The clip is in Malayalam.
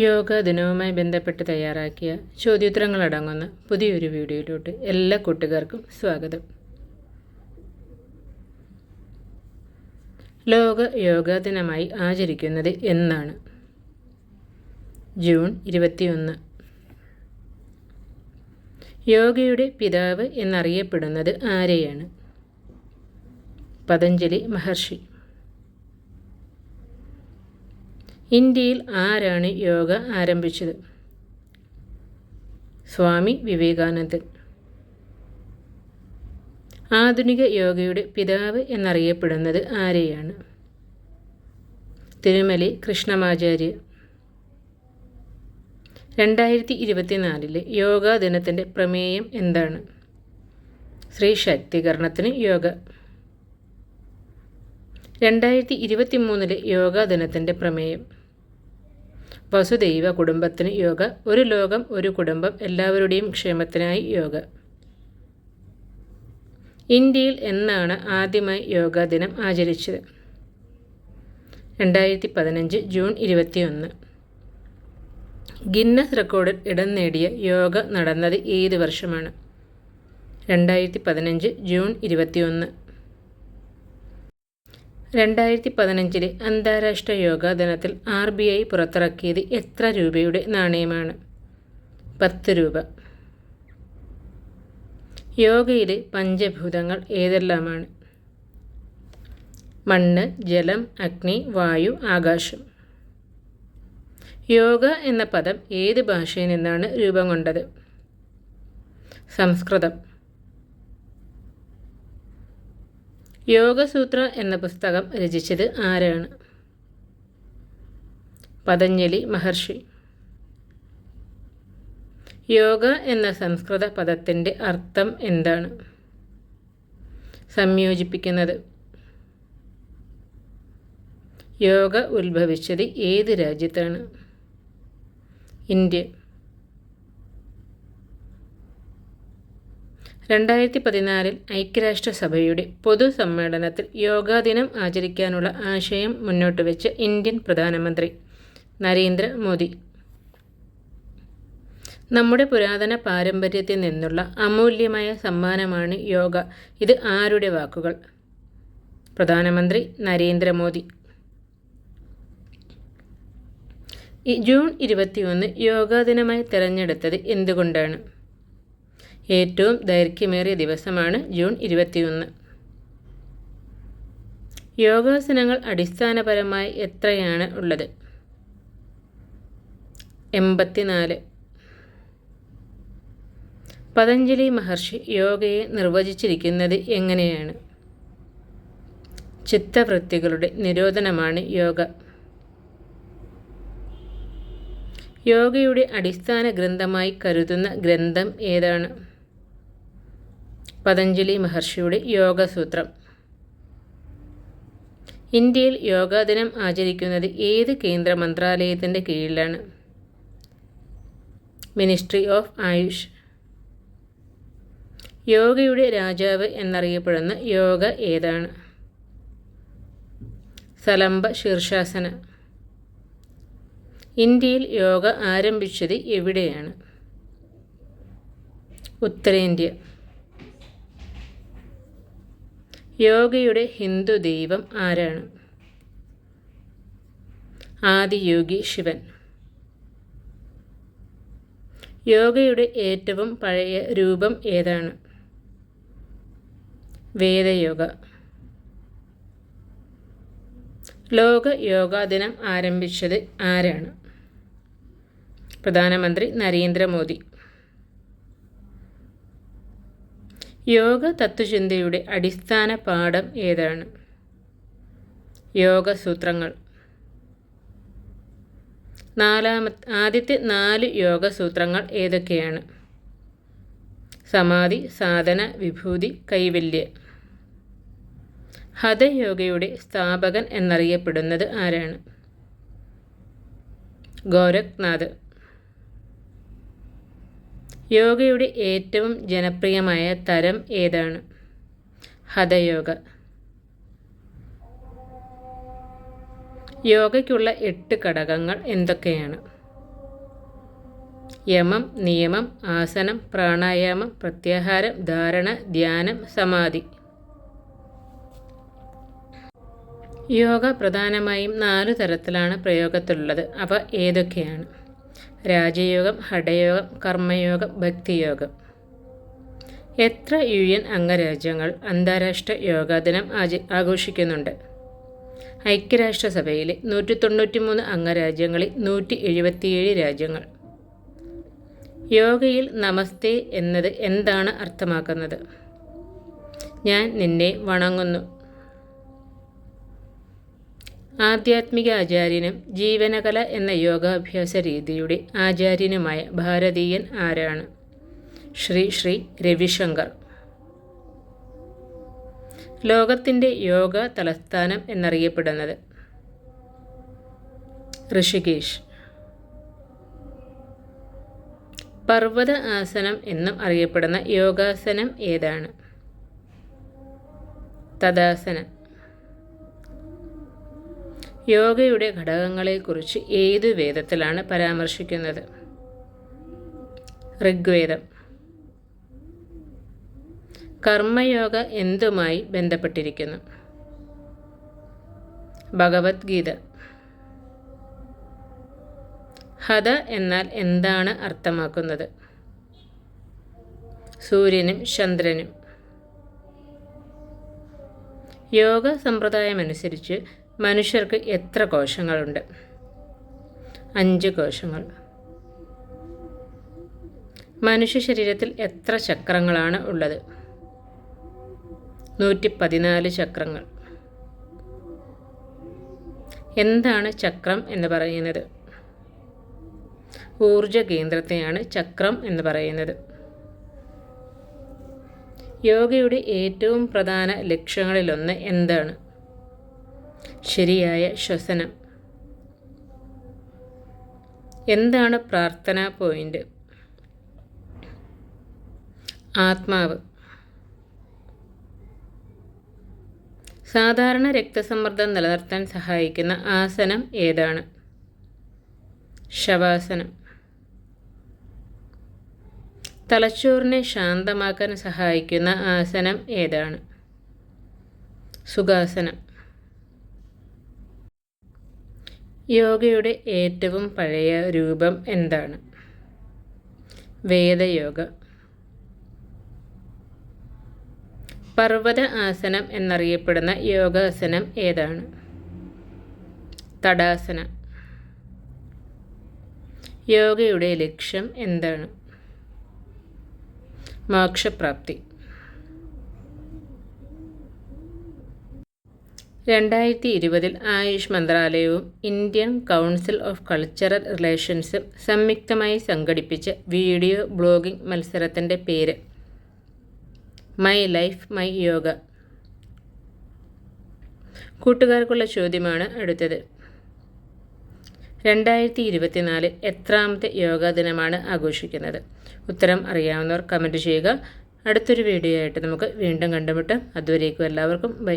യോഗ ദിനവുമായി ബന്ധപ്പെട്ട് തയ്യാറാക്കിയ ചോദ്യോത്തരങ്ങളടങ്ങുന്ന പുതിയൊരു വീഡിയോയിലോട്ട് എല്ലാ കൂട്ടുകാർക്കും സ്വാഗതം. ലോക യോഗാ ദിനമായി ആചരിക്കുന്നത് എന്നാണ്. ജൂൺ ഇരുപത്തിയൊന്ന്. യോഗയുടെ പിതാവ് എന്നറിയപ്പെടുന്നത് ആരെയാണ്? പതഞ്ജലി മഹർഷി. ഇന്ത്യയിൽ ആരാണ് യോഗ ആരംഭിച്ചത്? സ്വാമി വിവേകാനന്ദൻ. ആധുനിക യോഗയുടെ പിതാവ് എന്നറിയപ്പെടുന്നത് ആരെയാണ്? തിരുമലി കൃഷ്ണമാചാര്യ. രണ്ടായിരത്തി ഇരുപത്തിനാലിലെ യോഗാ ദിനത്തിന്റെ പ്രമേയം എന്താണ്? ശ്രീ ശാക്തീകരണത്തിന് യോഗ. രണ്ടായിരത്തി ഇരുപത്തി മൂന്നിലെ യോഗാ ദിനത്തിന്റെ പ്രമേയം. വസുദൈവ കുടുംബത്തിന് യോഗ ഒരു ലോകം ഒരു കുടുംബം എല്ലാവരുടെയും ക്ഷേമത്തിനായി യോഗ. ഇന്ത്യയിൽ എന്നാണ് ആദ്യമായി യോഗാ ദിനം ആചരിച്ചത്? രണ്ടായിരത്തി പതിനഞ്ച് ജൂൺ ഇരുപത്തിയൊന്ന്. ഗിന്നസ് റെക്കോർഡിൽ ഇടം നേടിയ യോഗ നടന്നത് ഏത് വർഷമാണ്? രണ്ടായിരത്തി പതിനഞ്ച് ജൂൺ ഇരുപത്തിയൊന്ന്. രണ്ടായിരത്തി പതിനഞ്ചിലെ അന്താരാഷ്ട്ര യോഗാ ദിനത്തിൽ ആർ ബി ഐ പുറത്തിറക്കിയത് എത്ര രൂപയുടെ നാണയമാണ്? പത്ത് രൂപ. യോഗയിലെ പഞ്ചഭൂതങ്ങൾ ഏതെല്ലാമാണ്? മണ്ണ് ജലം അഗ്നി വായു ആകാശം. യോഗ എന്ന പദം ഏത് ഭാഷയിൽ നിന്നാണ് രൂപം കൊണ്ടത്? സംസ്കൃതം. യോഗസൂത്ര എന്ന പുസ്തകം രചിച്ചത് ആരാണ്? പതഞ്ജലി മഹർഷി. യോഗ എന്ന സംസ്കൃത പദത്തിന്റെ അർത്ഥം എന്താണ്? സംയോജിപ്പിക്കുന്നത്. യോഗ ഉത്ഭവിച്ചത് ഏത് രാജ്യത്താണ്? ഇന്ത്യ. രണ്ടായിരത്തി പതിനാലിൽ ഐക്യരാഷ്ട്രസഭയുടെ പൊതുസമ്മേളനത്തിൽ യോഗാ ദിനം ആചരിക്കാനുള്ള ആശയം മുന്നോട്ട് വെച്ച ഇന്ത്യൻ പ്രധാനമന്ത്രി നരേന്ദ്ര മോദി. നമ്മുടെ പുരാതന പാരമ്പര്യത്തിൽ നിന്നുള്ള അമൂല്യമായ സമ്മാനമാണ് യോഗ. ഇത് ആരുടെ വാക്കുകൾ? പ്രധാനമന്ത്രി നരേന്ദ്രമോദി ജൂൺ ഇരുപത്തിയൊന്ന് യോഗാ ദിനമായി തിരഞ്ഞെടുത്തത് എന്തുകൊണ്ടാണ്? ഏറ്റവും ദൈർഘ്യമേറിയ ദിവസമാണ് ജൂൺ ഇരുപത്തിയൊന്ന്. യോഗാസനങ്ങൾ അടിസ്ഥാനപരമായി എത്രയാണ് ഉള്ളത്? എൺപത്തിനാല്. പതഞ്ജലി മഹർഷി യോഗയെ നിർവചിച്ചിരിക്കുന്നത് എങ്ങനെയാണ്? ചിത്തവൃത്തികളുടെ നിരോധനമാണ് യോഗ. യോഗയുടെ അടിസ്ഥാന ഗ്രന്ഥമായി കരുതുന്ന ഗ്രന്ഥം ഏതാണ്? പതഞ്ജലി മഹർഷിയുടെ യോഗസൂത്രം. ഇന്ത്യയിൽ യോഗാ ദിനം ആചരിക്കുന്നത് ഏത് കേന്ദ്ര മന്ത്രാലയത്തിന്റെ കീഴിലാണ്? Ministry of AYUSH. യോഗയുടെ രാജാവ് എന്നറിയപ്പെടുന്ന യോഗ ഏതാണ്? സലംബ ശീർഷാസന. ഇന്ത്യയിൽ യോഗ ആരംഭിച്ചത് എവിടെയാണ്? ഉത്തരേന്ത്യ. യോഗയുടെ ഹിന്ദു ദൈവം ആരാണ്? ആദിയോഗി ശിവൻ. യോഗയുടെ ഏറ്റവും പഴയ രൂപം ഏതാണ്? വേദയോഗ. ലോക യോഗാ ദിനം ആരംഭിച്ചത് ആരാണ്? പ്രധാനമന്ത്രി നരേന്ദ്രമോദി. യോഗ തത്വചിന്തയുടെ അടിസ്ഥാന പാഠം ഏതാണ്? യോഗസൂത്രങ്ങൾ. നാലാമത്തെ ആദ്യത്തെ നാല് യോഗസൂത്രങ്ങൾ ഏതൊക്കെയാണ്? സമാധി സാധന വിഭൂതി കൈവല്യ. ഹതയോഗയുടെ സ്ഥാപകൻ എന്നറിയപ്പെടുന്നത് ആരാണ്? ഗോരഖ്നാഥ്. യോഗയുടെ ഏറ്റവും ജനപ്രിയമായ തരം ഏതാണ്? ഹതയോഗ. യോഗയ്ക്കുള്ള എട്ട് ഘടകങ്ങൾ എന്തൊക്കെയാണ്? യമം നിയമം ആസനം പ്രാണായാമം പ്രത്യാഹാരം ധാരണ ധ്യാനം സമാധി. യോഗ പ്രധാനമായും നാല് തരത്തിലാണ് പ്രയോഗത്തിലുള്ളത്. അവ ഏതൊക്കെയാണ്? രാജയോഗം ഹഠയോഗം കർമ്മയോഗം ഭക്തിയോഗം. എത്ര യു എൻ അംഗരാജ്യങ്ങൾ അന്താരാഷ്ട്ര യോഗാ ദിനം ആഘോഷിക്കുന്നുണ്ട്. ഐക്യരാഷ്ട്രസഭയിലെ നൂറ്റി തൊണ്ണൂറ്റി മൂന്ന് അംഗരാജ്യങ്ങളിൽ നൂറ്റി എഴുപത്തിയേഴ് രാജ്യങ്ങൾ. യോഗയിൽ നമസ്തേ എന്നത് എന്താണ് അർത്ഥമാക്കുന്നത്? ഞാൻ നിന്നെ വണങ്ങുന്നു. ആധ്യാത്മിക ആചാര്യനും ജീവനകല എന്ന യോഗാഭ്യാസ രീതിയുടെ ആചാര്യനുമായ ഭാരതീയൻ ആരാണ്? ശ്രീ ശ്രീ രവിശങ്കർ. ലോകത്തിന്റെ യോഗ തലസ്ഥാനം എന്നറിയപ്പെടുന്നത് ഋഷികേഷ് പർവത ആസനം എന്നും അറിയപ്പെടുന്ന യോഗാസനം ഏതാണ്? തദാസനം. യോഗയുടെ ഘടകങ്ങളെക്കുറിച്ച് ഏത് വേദത്തിലാണ് പരാമർശിക്കുന്നത്? ഋഗ്വേദം. കർമ്മയോഗ എന്തുമായി ബന്ധപ്പെട്ടിരിക്കുന്നു? ഭഗവത്ഗീത. ഹത എന്നാൽ എന്താണ് അർത്ഥമാക്കുന്നത്? സൂര്യനും ചന്ദ്രനും. യോഗ സമ്പ്രദായമനുസരിച്ച് മനുഷ്യർക്ക് എത്ര കോശങ്ങളുണ്ട്? അഞ്ച് കോശങ്ങൾ. മനുഷ്യ ശരീരത്തിൽ എത്ര ചക്രങ്ങളാണ് ഉള്ളത്? നൂറ്റി പതിനാല് ചക്രങ്ങൾ. എന്താണ് ചക്രം എന്ന് പറയുന്നത്? ഊർജ കേന്ദ്രത്തെയാണ് ചക്രം എന്ന് പറയുന്നത്. യോഗയുടെ ഏറ്റവും പ്രധാന ലക്ഷ്യങ്ങളിലൊന്ന് എന്താണ്? ശരിയായ ശ്വസനം. എന്താണ് പ്രാർത്ഥനാ പോയിന്റ്? ആത്മാവ്. സാധാരണ രക്തസമ്മർദ്ദം നിലനിർത്താൻ സഹായിക്കുന്ന ആസനം ഏതാണ്? ശവാസനം. തലച്ചോറിനെ ശാന്തമാക്കാൻ സഹായിക്കുന്ന ആസനം ഏതാണ്? സുഖാസനം. യോഗയുടെ ഏറ്റവും പഴയ രൂപം എന്താണ്? വേദയോഗ. പർവത ആസനം എന്നറിയപ്പെടുന്ന യോഗാസനം ഏതാണ്? തടാസന. യോഗയുടെ ലക്ഷ്യം എന്താണ്? മോക്ഷപ്രാപ്തി. രണ്ടായിരത്തി ഇരുപതിൽ ആയുഷ് മന്ത്രാലയവും ഇന്ത്യൻ കൗൺസിൽ ഓഫ് കൾച്ചറൽ റിലേഷൻസും സംയുക്തമായി സംഘടിപ്പിച്ച വീഡിയോ ബ്ലോഗിംഗ് മത്സരത്തിന്റെ പേര് മൈ ലൈഫ് മൈ യോഗ. കൂട്ടുകാർക്കുള്ള ചോദ്യമാണ് അടുത്തത്. രണ്ടായിരത്തി ഇരുപത്തിനാലിൽ എത്രാമത്തെ യോഗാ ദിനമാണ് ആഘോഷിക്കുന്നത്? ഉത്തരം അറിയാവുന്നവർ കമന്റ് ചെയ്യുക. അടുത്തൊരു വീഡിയോ ആയിട്ട് നമുക്ക് വീണ്ടും കണ്ടുമുട്ടാം. അതുവരേക്കും എല്ലാവർക്കും bye.